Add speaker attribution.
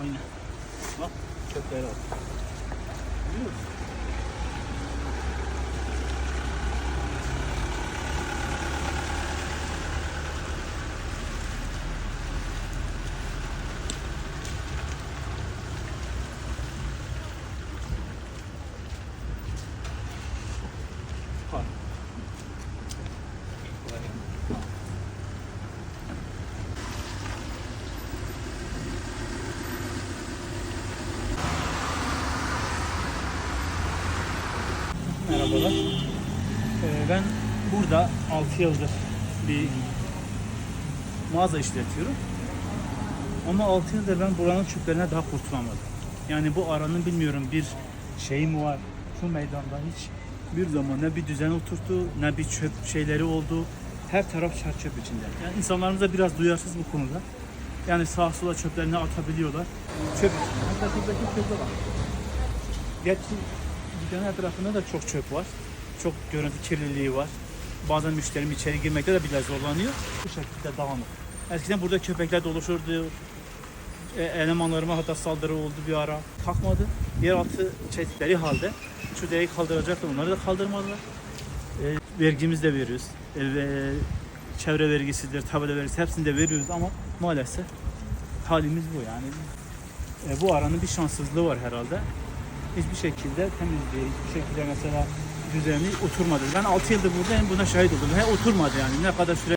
Speaker 1: Aynen. Bak çöpleri al. Görüyor musun? Bak. Merhabalar. Ee, ben burada 6 yıldır bir mağaza işletiyorum. Ama 6 yıldır ben buranın çöplerine daha kurtulamadım. Yani bu aranın bilmiyorum bir şey mi var? Şu meydanda hiç bir zaman ne bir düzen oturttu ne bir çöp şeyleri oldu. Her taraf çer çöp içinde. Yani insanlarımız da biraz duyarsız bu konuda. Yani sağa sola çöplerini atabiliyorlar. Çöp içinde. Hatta şuradaki çöpe bak. Gerçi dükkanın etrafında da çok çöp var. Çok görüntü kirliliği var. Bazen müşterim içeri girmekte de bile zorlanıyor. Bu şekilde dağınık. Eskiden burada köpekler dolaşırdı. E, elemanlarıma hatta saldırı oldu bir ara. Kalkmadı. Yeraltı çektikleri halde şu dereyi kaldıracaktı. Onları da kaldırmadılar. E, vergimizi de veriyoruz. E, ve çevre vergisidir, tabela vergisi hepsini de veriyoruz ama maalesef halimiz bu yani. E, bu aranın bir şanssızlığı var herhalde hiçbir şekilde temizliği, hiçbir şekilde mesela düzenli oturmadı. Ben 6 yıldır buradayım buna şahit oldum. He oturmadı yani ne kadar süre